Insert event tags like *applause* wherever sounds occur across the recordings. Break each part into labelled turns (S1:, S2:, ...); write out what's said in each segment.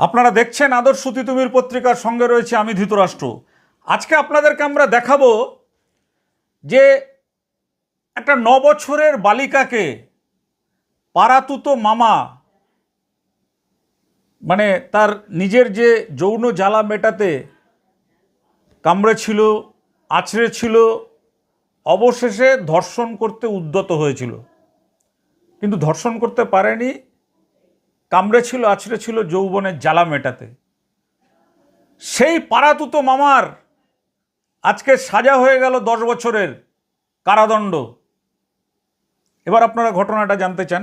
S1: আপনারা দেখছেন আদর্শ তিতুমির পত্রিকার সঙ্গে রয়েছে আমি ধৃতরাষ্ট্র। আজকে আপনাদেরকে আমরা দেখাবো যে একটা ন বছরের বালিকাকে পারাতুতো মামা মানে তার নিজের যে যৌন জ্বালা মেটাতে কামড়ে ছিল আছড়ে ছিল অবশেষে ধর্ষণ করতে উদ্যত হয়েছিল। কিন্তু ধর্ষণ করতে পারেনি কামড়ে ছিল, আছড়ে ছিল যৌবনের জ্বালা মেটাতে। সেই পারাতুতো মামার আজকে সাজা হয়ে গেল দশ বছরের কারাদণ্ড। এবার আপনারা ঘটনাটা জানতে চান।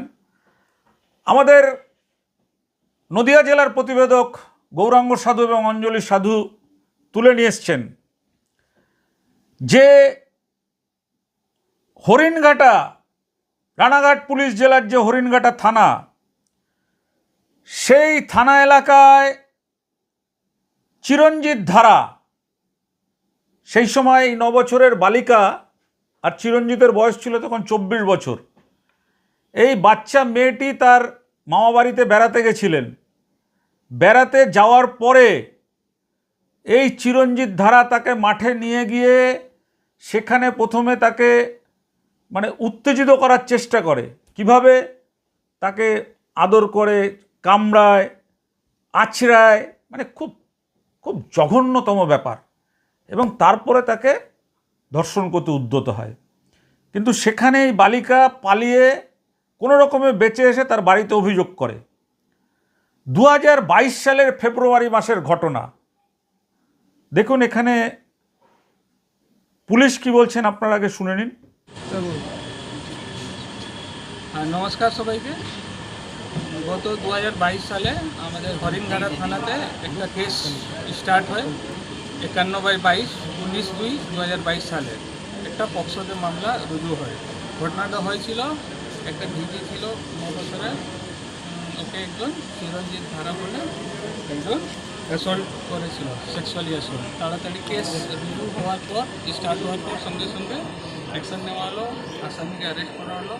S1: আমাদের নদিয়া জেলার প্রতিবেদক গৌরাঙ্গ সাধু এবং অঞ্জলি সাধু তুলে নিয়ে এসছেন যে হরিণঘাটা, রানাঘাট পুলিশ জেলার যে হরিণঘাটা থানা সেই থানা এলাকায় চিরঞ্জিত ধারা, সেই সময় এই নবছরের বালিকা আর চিরঞ্জিতের বয়স ছিল তখন চব্বিশ বছর। এই বাচ্চা মেয়েটি তার মামা বাড়িতে বেড়াতে গেছিলেন। বেড়াতে যাওয়ার পরে এই চিরঞ্জিত ধারা তাকে মাঠে নিয়ে গিয়ে সেখানে প্রথমে তাকে মানে উত্তেজিত করার চেষ্টা করে। কীভাবে? তাকে আদর করে কামড়ায়, আছড়ায় মানে খুব খুব জঘন্যতম ব্যাপার। এবং তারপরে তাকে ধর্ষণ করতে উদ্যত হয়। কিন্তু সেখানে এই বালিকা পালিয়ে কোনো রকমে বেঁচে এসে তার বাড়িতে অভিযোগ করে। দু হাজার বাইশ সালের ফেব্রুয়ারি মাসের ঘটনা। দেখুন এখানে পুলিশ কি বলছেন আপনার আগে শুনে নিন।
S2: নমস্কার সবাইকে। গত দু হাজার বাইশ সালে আমাদের হরিণঘাটা থানাতে একটা কেস স্টার্ট হয় একান্ন বাই বাইশ, উনিশ দুই দু সালে। একটা পক্সোতে মামলা রুজু হয়। ঘটনাটা হয়েছিল, একটা ভিজি ছিল ন বছরের ওকে একজন চিরঞ্জিত ধারা বলে একজন অ্যাসল্ট করেছিল সেক্সুয়ালি অ্যাসল্ট তাড়াতাড়ি কেস রুজু হওয়ার পর স্টার্ট হওয়ার পর সঙ্গে সঙ্গে অ্যাকশন নেওয়া হলো, আসামিকে অ্যারেস্ট করা হলো।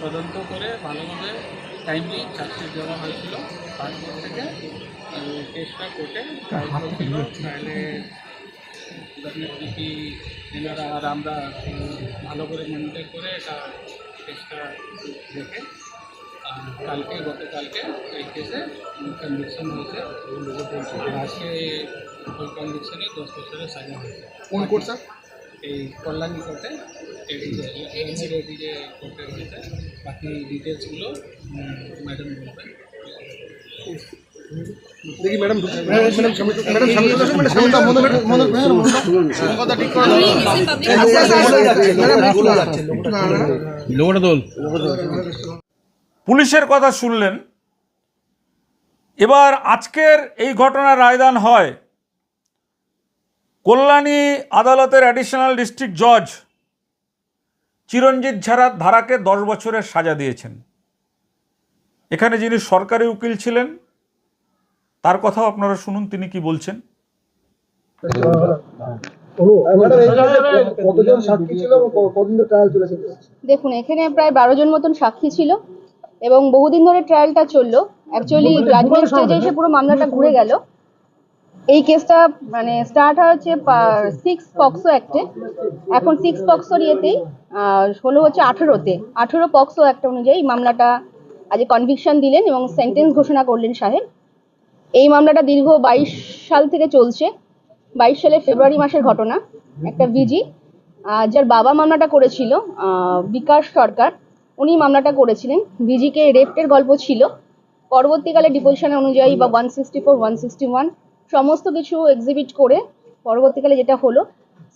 S2: তদন্ত করে ভালোভাবে টাইমলি চার্জশিট দেওয়া হয়েছিল তারপর থেকে কেসটা কোর্টে ট্রায়ালে ডব্লিউপিপি এনারা আর আমরা ভালো করে মনিটর করে এটা কেসটা দেখে আর কালকে গতকালকে এই কেসে কনভিকশন হয়েছে। আজকে ওই কনভিকশনে দশ বছরের সাজা হয়েছে।
S3: কোন কোর্ট স্যার
S2: এই কল্যাণী কোর্টে এডিজে এমএর এডিজে কোর্টে বাকি ডিটেলসগুলো ম্যাডাম বলবেন
S3: দেখি ম্যাডাম ম্যাডাম সামনে ম্যাডাম সামনে আসুন, ম্যাডাম সামনে মনে মনে মনে কথা ঠিক করে দাও। ম্যাডাম,
S1: পুলিশের কথা শুনলেন। এবার আজকের এই ঘটনার রায়দান হয় কল্যাণী আদালতের অ্যাডিশনাল ডিস্ট্রিক্ট জজ চিরঞ্জিত ঝাড়া ধারাকে দশ বছরের সাজা দিয়েছেন। এখানে যিনি সরকারি উকিল ছিলেন, তার কথাও আপনারা শুনুন, তিনি কি বলছেন?
S4: দেখুন, এখানে প্রায় বারো জন মতন সাক্ষী ছিল এবং বহুদিন ধরে ট্রায়ালটা চলল। অ্যাকচুয়ালি জাজমেন্ট স্টেজে এসে পুরো মামলাটা ঘুরে গেল। এই কেসটা মানে স্টার্ট হচ্ছে সিক্স পক্সো অ্যাক্টে এখন সিক্স পক্সোর ইয়েতেই হলো হচ্ছে আঠেরোতে। আঠেরো পক্সো অ্যাক্ট অনুযায়ী মামলাটা আজ কনভিকশন দিলেন এবং সেন্টেন্স ঘোষণা করলেন সাহেব এই মামলাটা দীর্ঘ বাইশ সাল থেকে চলছে। বাইশ সালে ফেব্রুয়ারি মাসের ঘটনা, একটা ভিজি যার বাবা মামলাটা করেছিল বিকাশ সরকার। উনি মামলাটা করেছিলেন। ভিজিকে রেপ্টের গল্প ছিল। পরবর্তীকালে ডিপোজিশন অনুযায়ী বা one sixty four one sixty one সমস্ত কিছু এক্সিবিট করে পরবর্তীকালে যেটা হলো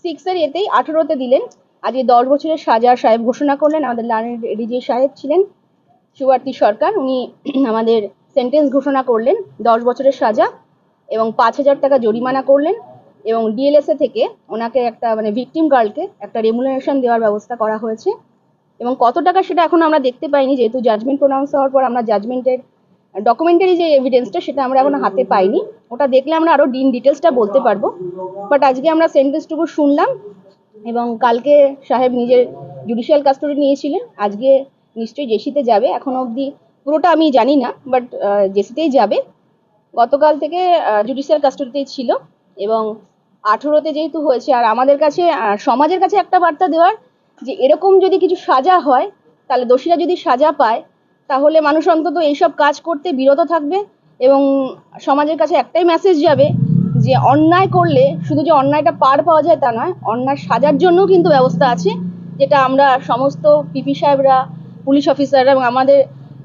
S4: সিক্সের এতেই আঠেরোতে দিলেন। আজকে দশ বছরের সাজা সাহেব ঘোষণা করলেন, আমাদের লার্নের এডিজি সাহেব ছিলেন, সুবার্তি সরকার, উনি *clears throat* আমাদের সেন্টেন্স ঘোষণা করলেন, দশ বছরের সাজা এবং পাঁচ হাজার টাকা জরিমানা করলেন এবং ডিএলএসএ থেকে ওনাকে একটা মানে ভিকটিম গার্লকে একটা রেমুনারেশন দেওয়ার ব্যবস্থা করা হয়েছে। এবং কত টাকা সেটা এখন আমরা দেখতে পাইনি, যেহেতু জাজমেন্ট প্রোনাউন্স হওয়ার পর আমরা জাজমেন্টের ডকুমেন্টারি যে এভিডেন্সটা সেটা আমরা এখন হাতে পাইনি। ওটা দেখলে আমরা আরও ডিন ডিটেলসটা বলতে পারব। বাট আজকে আমরা সেন্টেন্সটুকু শুনলাম এবং কালকে সাহেব নিজের জুডিশিয়াল কাস্টডি নিয়েছিলেন। আজকে নিশ্চয়ই জেসিতে যাবে। এখনও অবধি পুরোটা আমি জানি না বাট জেসিতেই যাবে। গতকাল থেকে জুডিশিয়াল কাস্টডিতেই ছিল এবং আঠেরোতে যেহেতু হয়েছে, আর আমাদের কাছে সমাজের কাছে একটা বার্তা দেওয়ার যে এরকম যদি কিছু সাজা হয়, তাহলে দোষীরা যদি সাজা পায় তাহলে মানুষ অন্তত এইসব কাজ করতে বিরত থাকবে এবং সমাজের কাছে একটাই মেসেজ যাবে যে অন্যায় করলে, শুধু যে অন্যায়টা পার পাওয়া যায় তা নয়, অন্যায় সাজার জন্যও কিন্তু ব্যবস্থা আছে, যেটা আমরা সমস্ত পিপি সাহেবরা, পুলিশ অফিসাররা এবং আমাদের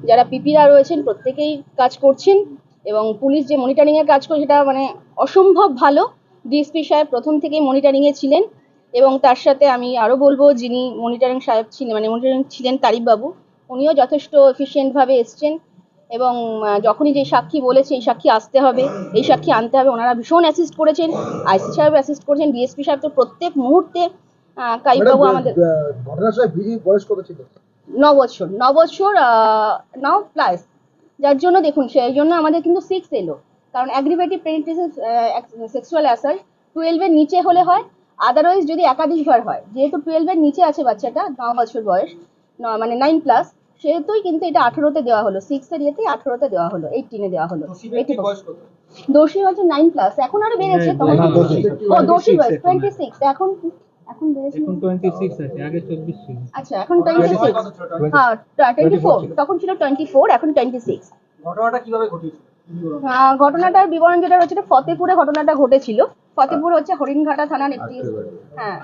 S4: যারা পিপিরা রয়েছেন প্রত্যেকেই কাজ করছেন এবং পুলিশ যে মনিটরিংয়ের কাজ করে, সেটা মানে অসম্ভব ভালো। ডিএসপি সাহেব প্রথম থেকেই মনিটরিংয়ে ছিলেন এবং তার সাথে আমি আরও বলব যিনি মনিটরিং সাহেব ছিলেন মানে মনিটরিং ছিলেন তারিফবাবু। উনিও যথেষ্ট এফিসিয়েন্টভাবে এসছেন এবং যখনই যে সাক্ষী বলেছে এই সাক্ষী আসতে হবে এই সাক্ষী আনতে হবে। ওনারা ভীষণ অ্যাসিস্ট করেছেন। আইসি সাহেব অ্যাসিস্ট করেছেন ডিএসপি সাহেব তো প্রত্যেক মুহূর্তে কাইবাবু আমাদের
S3: বয়স কত ছিল?
S4: ন বছর ন বছর নাও প্লাস। যার জন্য দেখুন সেই জন্য আমাদের কিন্তু সিক্স এলো। কারণ অ্যাগ্রিভেটিভ পেনিট্রেশন সেক্সুয়াল অ্যাসাল্ট টুয়েলভের নিচে হলে হয় আদারওয়াইজ যদি একাধিকবার হয়। যেহেতু টুয়েলভের নিচে আছে বাচ্চাটা ন বছর বয়স ন- মানে নাইন প্লাস সেহেতুই কিন্তু এটা আঠেরোতে দেওয়া হলো সিক্সের ইয়েতেই আঠেরোতে দেওয়া হলো এইটিনে দেওয়া হলো। 80 দোষী হচ্ছে নাইন প্লাস এখন আরও বেড়েছে তখন ও দোষী বয়স টোয়েন্টি সিক্স এখন এখন বেড়েছে?
S5: এখন টোয়েন্টি সিক্স আছে আগে চব্বিশ ছিল।
S4: আচ্ছা এখন টোয়েন্টি সিক্স হ্যাঁ টোয়েন্টি ফোর তখন ছিল টোয়েন্টি ফোর এখন টোয়েন্টি সিক্স
S2: ঘটনাটা কীভাবে ঘটেছিল
S4: ঘটনাটার বিবরণ যেটা হচ্ছে ফতেপুরে ঘটনাটা ঘটেছিল। ফতেপুর হচ্ছে হরিণঘাটা থানার একটি হ্যাঁ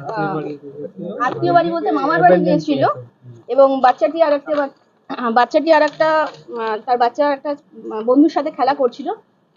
S4: আত্মীয় বাড়ি বলতে মামার বাড়ি গিয়েছিল। এবং বাচ্চাটি আর একটা বাচ্চাটি আর একটা তার বাচ্চা একটা বন্ধুর সাথে খেলা করছিল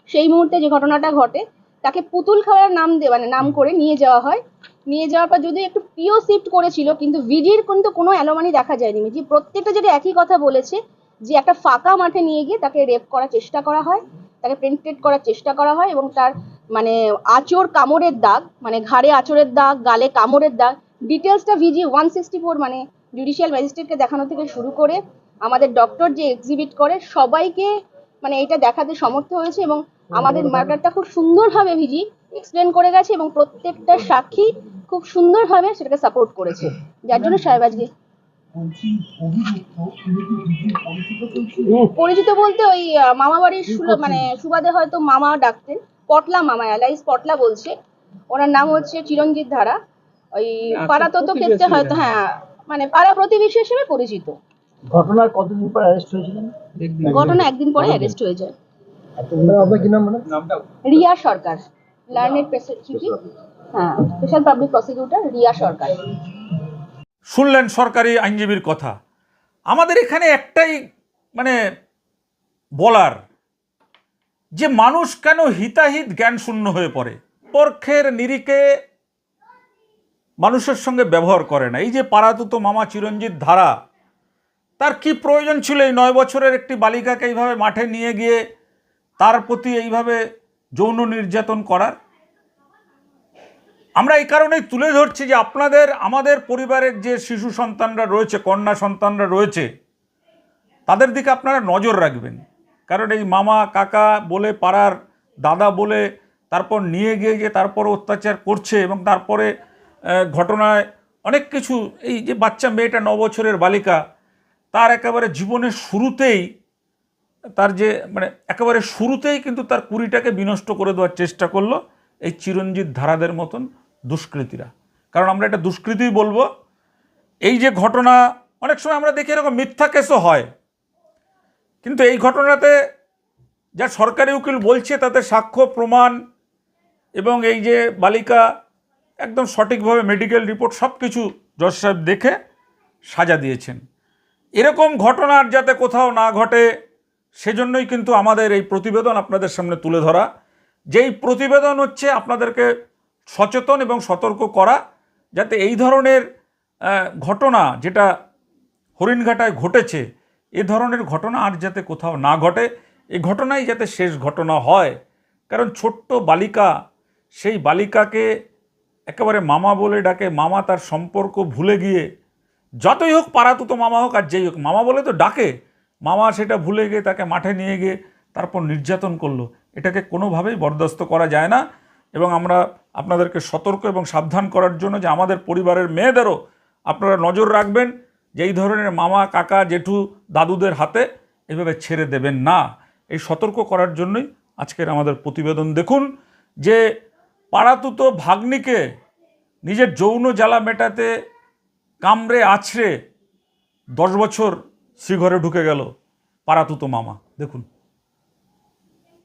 S4: সেই মুহূর্তে যে ঘটনাটা ঘটে তাকে পুতুল খেলার নাম দিয়ে মানে নাম করে নিয়ে যাওয়া হয়। নিয়ে যাওয়ার পর যদি একটু পিও শিফট করেছিল কিন্তু ভিজির কিন্তু কোনো অ্যালোমানি দেখা যায়নি। ভিজি প্রত্যেকটা যেটা একই কথা বলেছে যে একটা ফাঁকা মাঠে নিয়ে গিয়ে তাকে রেপ করার চেষ্টা করা হয় তাকে পেনিট্রেট করার চেষ্টা করা হয় এবং তার মানে আঁচড় কামড়ের দাগ মানে ঘাড়ে আঁচড়ের দাগ গালে কামড়ের দাগ ডিটেলসটা ভিজি ওয়ান সিক্সটি ফোর মানে জুডিশিয়াল ম্যাজিস্ট্রেটকে দেখানো থেকে শুরু করে আমাদের ডক্টর যে এক্সিবিট করে সবাইকে মানে এটা দেখাতে সমর্থ হয়েছে এবং আমাদের ম্যাটারটা খুব সুন্দরভাবে ভিজি এক্সপ্লেন করে গেছে এবং প্রত্যেকটা সাক্ষী খুব সুন্দরভাবে সেটাকে সাপোর্ট করেছে। যার জন্য সাহেব আজকে পরিচিত বলতে ওই মামা বাড়ির মানে সুবাদে হয়তো মামা ডাকতেন। পটলা মামা অ্যালাইস পটলা বলছে। ওনার নাম হচ্ছে চিরঞ্জিত ধারা। ওই পাড়াতত ক্ষেত্রে হয়তো হ্যাঁ মানে পাড়া প্রতিবেশী হিসেবে পরিচিত।
S6: ঘটনার কতদিন পর অ্যারেস্ট হয়েছিলেন?
S4: ঘটনা একদিন পরে অ্যারেস্ট হয়ে যায়
S3: আপনার কি নাম ম্যাডাম
S4: রিয়া সরকার। লার্নেড হ্যাঁ special public prosecutor Riya Sarkar.
S1: শুনলেন সরকারি আইনজীবীর কথা। আমাদের এখানে একটাই মানে বলার যে মানুষ কেন হিতাহিত জ্ঞান শূন্য হয়ে পড়ে? পরখের নিরিখে মানুষের সঙ্গে ব্যবহার করে না। এই যে পারাতুতো মামা চিরঞ্জিত ধারা তার কি প্রয়োজন ছিল এই নয় বছরের একটি বালিকাকে এইভাবে মাঠে নিয়ে গিয়ে তার প্রতি এইভাবে যৌন নির্যাতন করার? আমরা এই কারণেই তুলে ধরছি যে আপনাদের, আমাদের পরিবারের যে শিশু সন্তানরা রয়েছে, কন্যা সন্তানরা রয়েছে, তাদের দিকে আপনারা নজর রাখবেন। কারণ এই মামা, কাকা বলে, পাড়ার দাদা বলে, তারপর নিয়ে গিয়ে যে তারপর অত্যাচার করছে এবং তারপরে ঘটনায় অনেক কিছু, এই যে বাচ্চা মেয়েটা ন বছরের বালিকা তার একেবারে জীবনের শুরুতেই, তার যে মানে একেবারে শুরুতেই কিন্তু তার কুড়িটাকে বিনষ্ট করে দেওয়ার চেষ্টা করল এই চিরঞ্জিত ধারাদের মতন দুষ্কৃতীরা। কারণ আমরা এটা দুষ্কৃতিই বলব। এই যে ঘটনা, অনেক সময় আমরা দেখি এরকম মিথ্যা কেসও হয়। কিন্তু এই ঘটনাতে যা সরকারি উকিল বলছে তাতে সাক্ষ্য, প্রমাণ এবং এই যে বালিকা একদম সঠিকভাবে মেডিকেল রিপোর্ট সব কিছু জজ সাহেব দেখে সাজা দিয়েছেন। এরকম ঘটনার যাতে কোথাও না ঘটে, সেজন্যই কিন্তু আমাদের এই প্রতিবেদন আপনাদের সামনে তুলে ধরা। যেই প্রতিবেদন হচ্ছে আপনাদেরকে সচেতন এবং সতর্ক করা, যাতে এই ধরনের ঘটনা যেটা হরিণঘাটায় ঘটেছে, এ ধরনের ঘটনা আর যাতে কোথাও না ঘটে এই ঘটনাই যাতে শেষ ঘটনা হয়। কারণ ছোট্ট বালিকা, সেই বালিকাকে একেবারে মামা বলে ডাকে, মামা তার সম্পর্ক ভুলে গিয়ে যতই হোক পাড়াতুতো মামা হোক আর যেই হোক, মামা বলে তো ডাকে। মামা সেটা ভুলে গিয়ে তাকে মাঠে নিয়ে গিয়ে তারপর নির্যাতন করল। এটাকে কোনোভাবেই বরদাস্ত করা যায় না এবং আমরা আপনাদেরকে সতর্ক এবং সাবধান করার জন্য যে আমাদের পরিবারের মেয়েদেরও আপনারা নজর রাখবেন যে এই ধরনের মামা, কাকা, জেঠু, দাদুদের হাতে এভাবে ছেড়ে দেবেন না। এই সতর্ক করার জন্যই আজকের আমাদের প্রতিবেদন। দেখুন যে পাড়াতুতো ভাগ্নিকে নিজের যৌন জ্বালা মেটাতে কামড়ে আছড়ে দশ বছর শ্রীঘরে ঢুকে গেল পারাতুতো মামা। দেখুন।